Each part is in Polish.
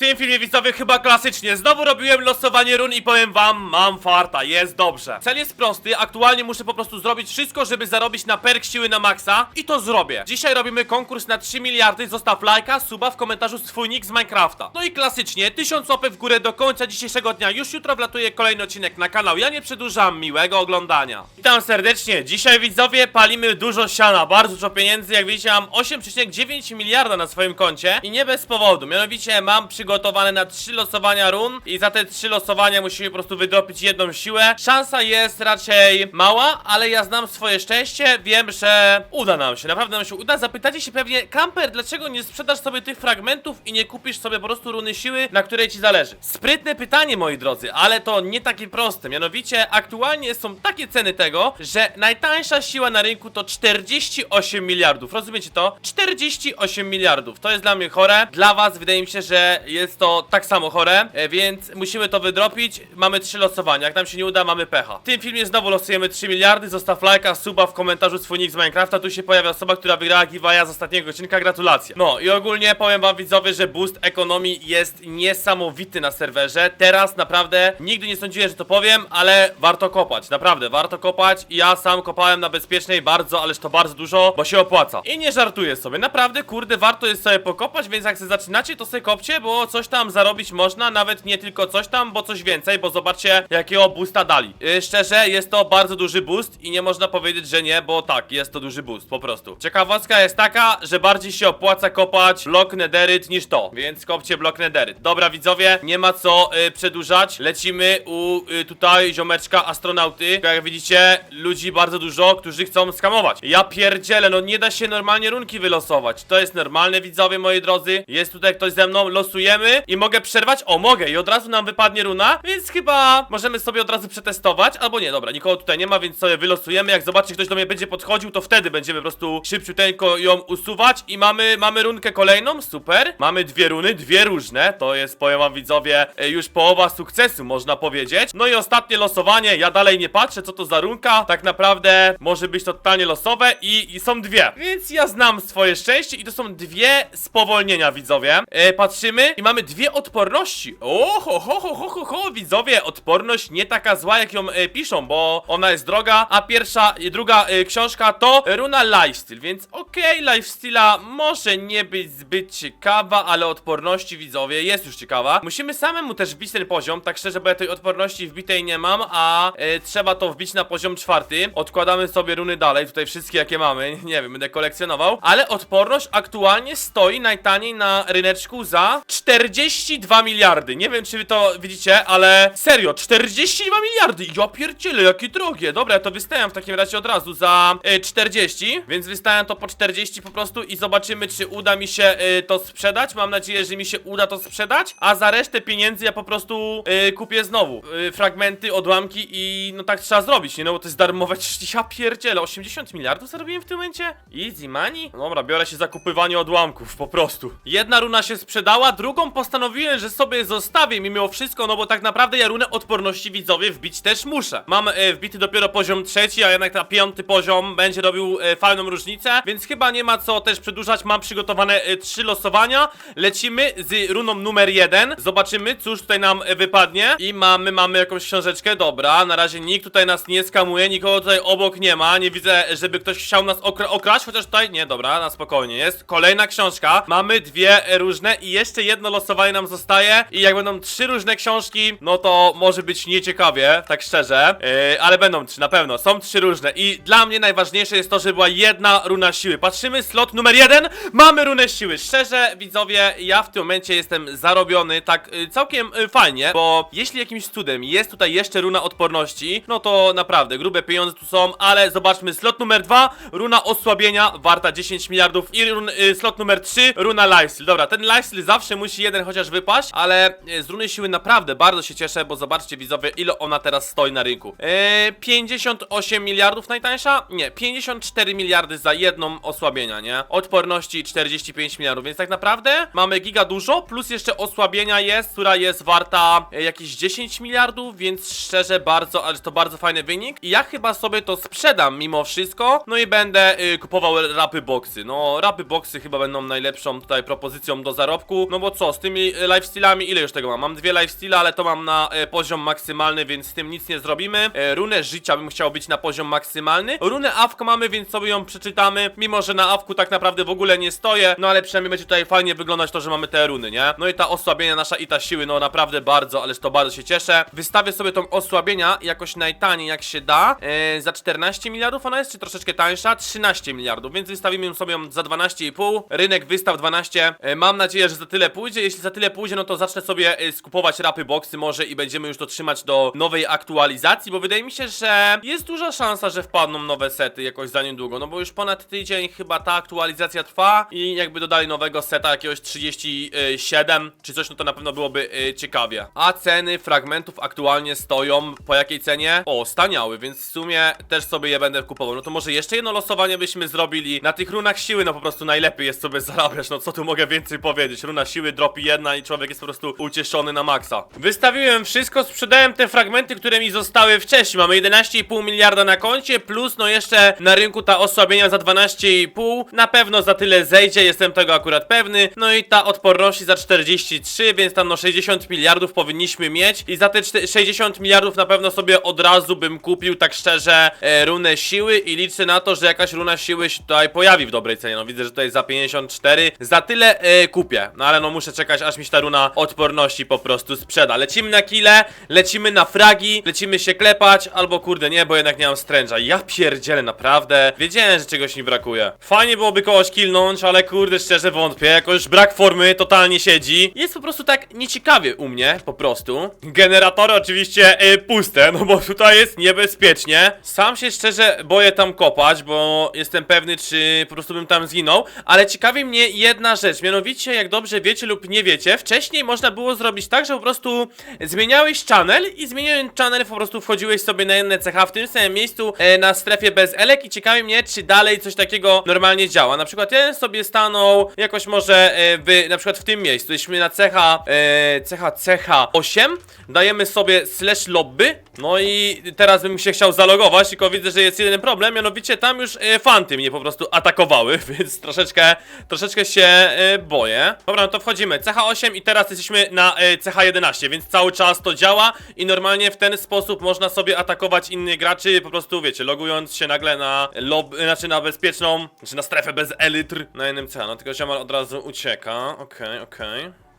tym filmie widzowie chyba klasycznie. Znowu robiłem losowanie run i powiem wam Mam farta, jest dobrze. Cel jest prosty, aktualnie muszę po prostu zrobić wszystko Żeby zarobić na perk siły na maksa I to zrobię. Dzisiaj robimy konkurs na 3 miliardy Zostaw lajka, suba w komentarzu swój nick z Minecrafta. No i klasycznie, 1000 łapek w górę do końca dzisiejszego dnia. Już jutro wlatuje kolejny odcinek na kanał. Ja nie przedłużam, miłego oglądania. Witam serdecznie, dzisiaj widzowie palimy dużo siana. Bardzo dużo pieniędzy, jak widzicie mam 8,9 miliarda na swoim koncie. I nie bez powodu, mianowicie mam przygotowane na 3 losowania run I za te 3 losowania musimy po prostu wydropić jedną siłę. Szansa jest raczej mała, ale ja znam swoje szczęście. Wiem, że uda nam się, naprawdę nam się uda. Zapytacie się pewnie, Kamper, dlaczego nie sprzedasz sobie tych fragmentów I nie kupisz sobie po prostu runy siły, na której ci zależy? Sprytne pytanie, moi drodzy, ale to nie takie proste. Mianowicie, aktualnie są takie ceny tego, że najtańsza siła na rynku to 48 miliardów. Rozumiecie to? 48 miliardów, to jest dla mnie chore. Dla was wydaje mi się, że jest to tak samo chore e, Więc musimy to wydropić. Mamy trzy losowania, jak nam się nie uda, mamy pecha. W tym filmie znowu losujemy 3 miliardy. Zostaw lajka, suba w komentarzu swój nick z Minecrafta. Tu się pojawia osoba, która wygrała giveawaya z ostatniego odcinka, gratulacje. No i ogólnie powiem wam widzowie, że boost ekonomii jest niesamowity na serwerze. Teraz naprawdę nigdy nie sądziłem, że to powiem, ale warto kopać, naprawdę, warto kopać. I ja sam kopałem na bezpiecznej bardzo, ależ to bardzo dużo, bo się opłaca. I nie żartuję sobie, naprawdę, kurde, warto jest sobie pokopać, więc jak się zaczynacie, to sobie kopcie, bo coś tam zarobić można, nawet nie tylko coś tam, bo coś więcej, bo zobaczcie, jakiego boosta dali. Yy, Szczerze, jest to bardzo duży boost i nie można powiedzieć, że nie, bo tak, jest to duży boost, po prostu. Ciekawostka jest taka, że bardziej się opłaca kopać blok nederyt niż to, więc kopcie blok nederyt. Dobra, widzowie, nie ma co yy, przedłużać, lecimy u yy, tutaj ziomeczka astronauty. Jak widzicie, ludzi bardzo dużo, którzy chcą skamować. Ja pierdzielę, no nie da się normalnie runki wylosować. To jest normalne, widzowie moi drodzy. Jest tutaj ktoś ze mną, losujemy i mogę przerwać? O, mogę. I od razu nam wypadnie runa Więc chyba możemy sobie od razu przetestować. Albo nie, dobra, nikogo tutaj nie ma, więc sobie wylosujemy. Jak zobaczy ktoś do mnie będzie podchodził, to wtedy będziemy po prostu szybciuteńko ją usuwać. I mamy, mamy runkę kolejną, super. Mamy dwie runy, dwie różne. To jest, powiem wam widzowie, e, już połowa sukcesu, można powiedzieć. No i ostatnie losowanie, ja dalej nie patrzę, co to za runka. Tak naprawdę może być totalnie losowe i, i są dwie. Więc ja znam swoje szczęście i to są dwie spowolnienia, widzowie. E, Patrzymy i mamy dwie odporności O, ho, ho, ho, ho, ho, widzowie Odporność nie taka zła, jak ją e, piszą, bo ona jest droga A pierwsza i druga e, książka to runa lifestyle Więc okej, lifestyla może nie być zbyt ciekawa, ale odporności, widzowie, jest już ciekawa Musimy samemu też wbić ten poziom, tak szczerze, bo ja tej odporności wbitej nie mam, a e, trzeba to wbić na poziom czwarty. Odkładamy sobie runy dalej, tutaj wszystkie jakie mamy, nie wiem, będę kolekcjonował. Ale odporność aktualnie stoi najtaniej na ryneczku za 42 miliardy. Nie wiem, czy wy to widzicie, ale serio, 42 miliardy! Ja pierdzielę, jakie drogie. Dobra, to wystawiam w takim razie od razu za e, 40, więc wystawiam to po 40 po prostu i zobaczymy, czy uda mi się e, to sprzedać. Mam nadzieję, że mi się uda to sprzedać, a za resztę pieniędzy ja po prostu e, kupię znowu e, fragmenty, odłamki i no tak trzeba zrobić, nie? No bo to jest darmowe, ja pierdzielę, 80 miliardów zarobiłem w tym momencie? Easy money? Dobra, biorę się za kupywanie odłamków, po prostu. Jedna runa się sprzedała, drugą postanowiłem, że sobie zostawię mimo wszystko, no bo tak naprawdę ja runę odporności widzowie wbić też muszę. Mam e, wbity dopiero poziom trzeci, a jednak na piąty poziom będzie robił e, fajną różnicę, więc chyba nie ma co też przedłużać, mam przygotowane e, trzy losowania. Lecimy z runą numer jeden, zobaczymy cóż tutaj nam e, wypadnie i mamy, mamy jakąś książeczkę, dobra, na razie nikt tutaj nas nie skamuje, nikogo tutaj obok nie ma, nie widzę, żeby ktoś chciał nas okra okraść, chociaż tutaj, nie, dobra, na spokojnie jest. Kolejna książka, mamy dwie e, różne i jeszcze jedno losowanie nam zostaje i jak będą trzy różne książki, no to może być nieciekawie, tak szczerze, yy, ale będą trzy, na pewno, są trzy różne i dla mnie najważniejsze jest to, żeby była jedna runa siły. Patrzymy, slot numer jeden, mamy runę siły. Szczerze, widzowie, ja w tym momencie jestem zarobiony tak y, całkiem y, fajnie, bo jeśli jakimś cudem jest tutaj jeszcze runa odporności, no to naprawdę grube pieniądze tu są, ale zobaczmy, slot numer dwa, runa osłabienia, warta 10 miliardów i run, y, slot numer 3, runa lifestyle. Dobra, ten lifestyle zawsze musi jeden chociaż wypaść, ale y, z runy siły naprawdę bardzo się cieszę, bo zobaczcie widzowie, ile ona teraz stoi na rynku. Yy, 58 miliardów najtańsza? Nie, 54 miliardy za jedną osłabienia, nie? Odporności 45 miliardów, więc tak naprawdę mamy giga dużo, plus jeszcze osłabienia jest, która jest warta e, jakieś 10 miliardów, więc szczerze bardzo, ale to bardzo fajny wynik. I ja chyba sobie to sprzedam mimo wszystko, no i będę y, kupował rapy boxy. No, rapy boxy chyba będą najlepszą tutaj propozycją do zarobku, no bo co, z tymi e, lifestealami, ile już tego mam? Mam dwie lifesteale, ale to mam na e, poziom maksymalny, więc z tym nic nie zrobimy. E, runę życia bym chciał być na poziom maksymalny. Runę awk mamy, więc sobie ją przeczytamy. Mimo, że na awku tak naprawdę w ogóle nie stoję, no ale przynajmniej będzie tutaj fajnie wyglądać to, że mamy te runy, nie? No i ta osłabienia nasza i ta siły, no naprawdę bardzo, ależ to bardzo się cieszę. Wystawię sobie tą osłabienia jakoś najtaniej jak się da. E, za 14 miliardów ona jest, czy troszeczkę tańsza? 13 miliardów, więc wystawimy ją sobie za 12,5. Rynek wystaw 12. E, mam nadzieję, że za tyle pójdzie. Jeśli za tyle pójdzie, no to zacznę sobie e, skupować rapy boxy może i będziemy już to trzymać do nowej aktualizacji, bo wydaje mi się, że jest duża szansa, że wpadną nowe sety jakoś za niedługo, no bo już ponad tydzień chyba ta aktualizacja trwa i jakby dodali nowego seta jakiegoś 37 czy coś, no to na pewno byłoby e, ciekawie. A ceny fragmentów aktualnie stoją po jakiej cenie? O, staniały, więc w sumie też sobie je będę kupował. No to może jeszcze jedno losowanie byśmy zrobili. Na tych runach siły, no po prostu najlepiej jest sobie zarabiać, no co tu mogę więcej powiedzieć. Runa siły dropi jedna i człowiek jest po prostu ucieszony na maksa. Wystawiłem wszystko, sprzedałem te fragmenty, które mi zostały wcześniej. Mamy 11,5 miliarda na koncie, plus no jeszcze na rynku ta osłabienia za 12,5. Na pewno za tyle zejdzie, jestem tego akurat pewny. No i ta odporności za 43, więc tam no 60 miliardów powinniśmy mieć. I za te czte- 60 miliardów na pewno sobie od razu bym kupił, tak szczerze, e, runę siły i liczę na to, że jakaś runa siły się tutaj pojawi w dobrej cenie. No widzę, że tutaj za 54. Za tyle e, kupię. No ale no muszę czekać, aż mi się ta runa odporności po prostu sprzeda. Lecimy na kile, lecimy na fragi, lecimy się klepać, albo kurde nie, bo jednak nie mam stręża. Ja pierdzielę, naprawdę. Wiedziałem, że czegoś mi brakuje. Fajnie byłoby kogoś killnąć, ale kurde, szczerze wątpię. Jakoś brak formy totalnie siedzi. Jest po prostu tak nieciekawie u mnie, po prostu. Generatory oczywiście e, puste, no bo tutaj jest niebezpiecznie. Sam się szczerze boję tam kopać, bo jestem pewny, czy po prostu bym tam zginął. Ale ciekawi mnie jedna rzecz, mianowicie, jak dobrze wiecie lub nie wiecie, wcześniej można było zrobić tak, że po prostu zmieniałeś channel i zmieniając channel po prostu wchodziłeś sobie na cecha w tym samym miejscu e, na strefie bez elek i ciekawi mnie, czy dalej coś takiego normalnie działa. Na przykład jeden sobie stanął jakoś może e, w, na przykład w tym miejscu, jeśli na cecha, e, cecha, cecha 8, dajemy sobie slash lobby, no i teraz bym się chciał zalogować, tylko widzę, że jest jeden problem, mianowicie tam już e, fanty mnie po prostu atakowały, więc troszeczkę, troszeczkę się e, boję. Dobra, no to wchodzimy, cecha 8 i teraz jesteśmy na e, cecha 11, więc cały czas to działa i normalnie w ten sposób można sobie atakować innych graczy, po prostu wiecie, logując się nagle na lob, znaczy na bezpieczną, znaczy na strefę bez elitr na jednym cecha, no tylko ziomal od razu ucieka, okej, okej.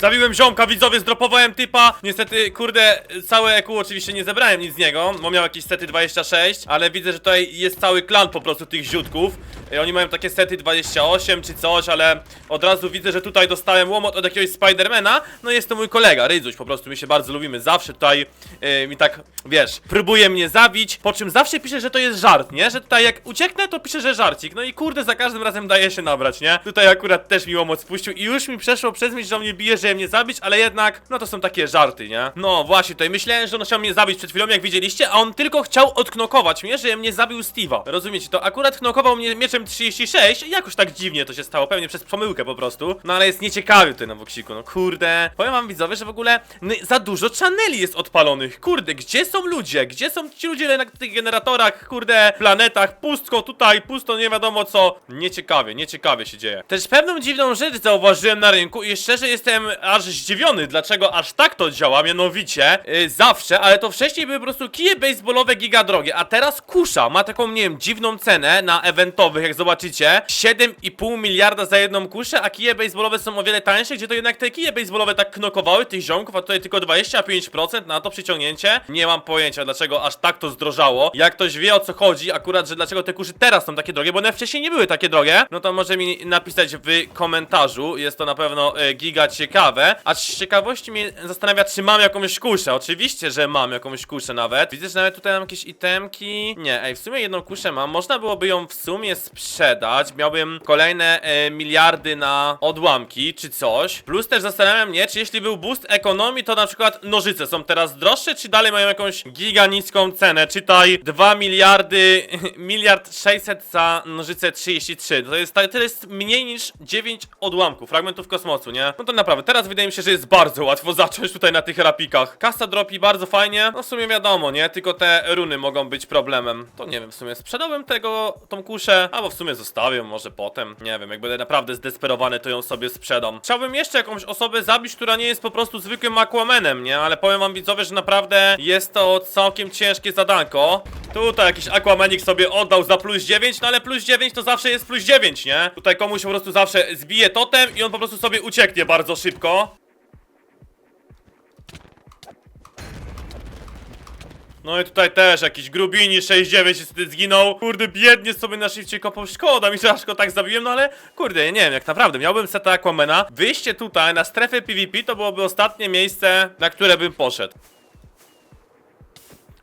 Zabiłem ziomka, widzowie, zdropowałem typa. Niestety, kurde, całe EQ oczywiście nie zebrałem nic z niego, bo miał jakieś sety 26, ale widzę, że tutaj jest cały klan po prostu tych ziutków. Oni mają takie sety 28 czy coś, ale od razu widzę, że tutaj dostałem łomot od jakiegoś Spidermana. No jest to mój kolega, Rydzuś, po prostu my się bardzo lubimy. Zawsze tutaj e, mi tak, wiesz, próbuje mnie zabić, po czym zawsze pisze, że to jest żart, nie? Że tutaj jak ucieknę, to pisze, że żarcik. No i kurde, za każdym razem daje się nabrać, nie? Tutaj akurat też mi łomot spuścił i już mi przeszło przez myśl, że on mnie bije, że mnie zabić, ale jednak, no to są takie żarty, nie? No właśnie, tutaj myślałem, że on chciał mnie zabić przed chwilą, jak widzieliście, a on tylko chciał odknokować mnie, że mnie zabił Steve'a. Rozumiecie, to akurat knokował mnie mieczem 36 i jakoś tak dziwnie to się stało, pewnie przez pomyłkę po prostu. No ale jest nieciekawy tutaj na Woksiku, no kurde. Powiem wam widzowie, że w ogóle za dużo channeli jest odpalonych, kurde, gdzie są ludzie? Gdzie są ci ludzie na tych generatorach, kurde, planetach? Pustko tutaj, pusto, nie wiadomo co. Nieciekawie, nieciekawie się dzieje. Też pewną dziwną rzecz zauważyłem na rynku i szczerze jestem aż zdziwiony, dlaczego aż tak to działa, mianowicie yy, zawsze, ale to wcześniej były po prostu kije baseballowe giga drogie, a teraz kusza ma taką, nie wiem, dziwną cenę na eventowych, jak zobaczycie, 7,5 miliarda za jedną kuszę, a kije baseballowe są o wiele tańsze, gdzie to jednak te kije baseballowe tak knokowały tych ziomków, a tutaj tylko 25% na to przyciągnięcie. Nie mam pojęcia, dlaczego aż tak to zdrożało. Jak ktoś wie o co chodzi, akurat, że dlaczego te kuszy teraz są takie drogie, bo one wcześniej nie były takie drogie, no to może mi napisać w komentarzu, jest to na pewno e, giga ciekawe. A z ciekawości mnie zastanawia, czy mam jakąś kuszę. Oczywiście, że mam jakąś kuszę nawet. Widzę, że nawet tutaj mam jakieś itemki. Nie, ej, w sumie jedną kuszę mam. Można byłoby ją w sumie sprzedać. Miałbym kolejne e, miliardy na odłamki, czy coś. Plus też zastanawiam mnie, czy jeśli był boost ekonomii, to na przykład nożyce są teraz droższe, czy dalej mają jakąś giga niską cenę. Czytaj 2 miliardy, miliard 600 za nożyce 33. To jest, tyle jest mniej niż 9 odłamków, fragmentów kosmosu, nie? No to naprawdę, teraz wydaje mi się, że jest bardzo łatwo zacząć tutaj na tych rapikach. Kasa dropi bardzo fajnie, no w sumie wiadomo, nie? Tylko te runy mogą być problemem. To nie wiem, w sumie sprzedałbym tego, tą kuszę, albo Albo w sumie zostawię, może potem. Nie wiem, jak będę naprawdę zdesperowany, to ją sobie sprzedam. Chciałbym jeszcze jakąś osobę zabić, która nie jest po prostu zwykłym Aquamanem, nie? Ale powiem wam widzowie, że naprawdę jest to całkiem ciężkie zadanko. Tutaj jakiś Aquamanik sobie oddał za plus 9, no ale plus 9 to zawsze jest plus 9, nie? Tutaj komuś po prostu zawsze zbije totem i on po prostu sobie ucieknie bardzo szybko. No i tutaj też jakiś grubini 6-9 niestety zginął. Kurde, biednie sobie na shifcie kopał. Szkoda mi, że aż go tak zabiłem, no ale kurde, nie wiem, jak naprawdę miałbym seta Aquamana. Wyjście tutaj na strefę PvP to byłoby ostatnie miejsce, na które bym poszedł.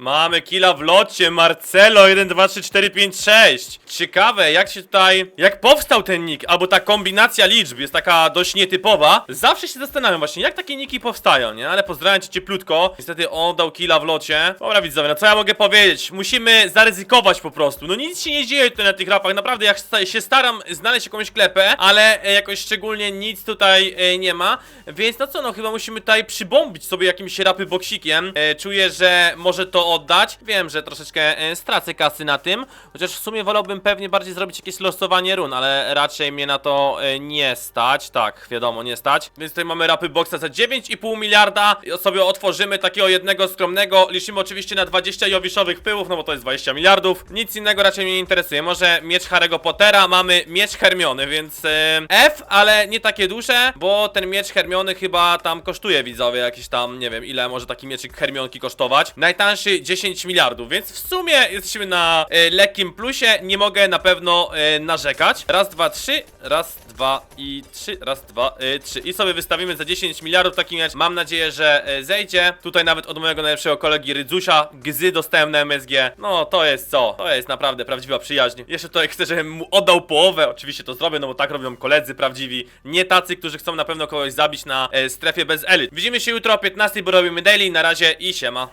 Mamy killa w locie, Marcelo 1, 2, 3, 4, 5, 6 Ciekawe jak się tutaj, jak powstał ten nick Albo ta kombinacja liczb jest taka dość nietypowa. Zawsze się zastanawiam właśnie jak takie niki powstają, nie? Ale pozdrawiam cię cieplutko. Niestety on dał killa w locie. Dobra widzowie, no co ja mogę powiedzieć? Musimy zaryzykować po prostu. No nic się nie dzieje tutaj na tych rapach. Naprawdę ja się staram znaleźć jakąś klepę Ale e, jakoś szczególnie nic tutaj e, nie ma. Więc no co, no chyba musimy tutaj przybombić sobie jakimś rapy boksikiem. E, Czuję, że może to oddać. Wiem, że troszeczkę e, stracę kasy na tym Chociaż w sumie wolałbym pewnie bardziej zrobić jakieś losowanie run Ale raczej mnie na to e, nie stać. Tak, wiadomo, nie stać. Więc tutaj mamy rapy boksa za 9,5 miliarda I sobie otworzymy takiego jednego skromnego. Liczymy oczywiście na 20 jowiszowych pyłów No bo to jest 20 miliardów. Nic innego raczej mnie nie interesuje. Może miecz Harry'ego Pottera, mamy miecz Hermiony Więc e, F, ale nie takie duże Bo ten miecz Hermiony chyba tam kosztuje widzowie Jakieś tam, nie wiem ile może taki mieczyk Hermionki kosztować. Najtańszy 10 miliardów Więc w sumie jesteśmy na e, lekkim plusie Nie mogę na pewno e, narzekać. Raz, dwa, trzy Raz, dwa i trzy Raz, dwa, e, trzy. I sobie wystawimy za 10 miliardów taki miecz Mam nadzieję, że e, zejdzie. Tutaj nawet od mojego najlepszego kolegi Rydzusia Gzy dostałem na MSG No to jest co? To jest naprawdę prawdziwa przyjaźń. Jeszcze tutaj chcę, żebym mu oddał połowę. Oczywiście to zrobię, no bo tak robią koledzy prawdziwi. Nie tacy, którzy chcą na pewno kogoś zabić na strefie bez elit. Widzimy się jutro o 15, bo robimy daily. Na razie i siema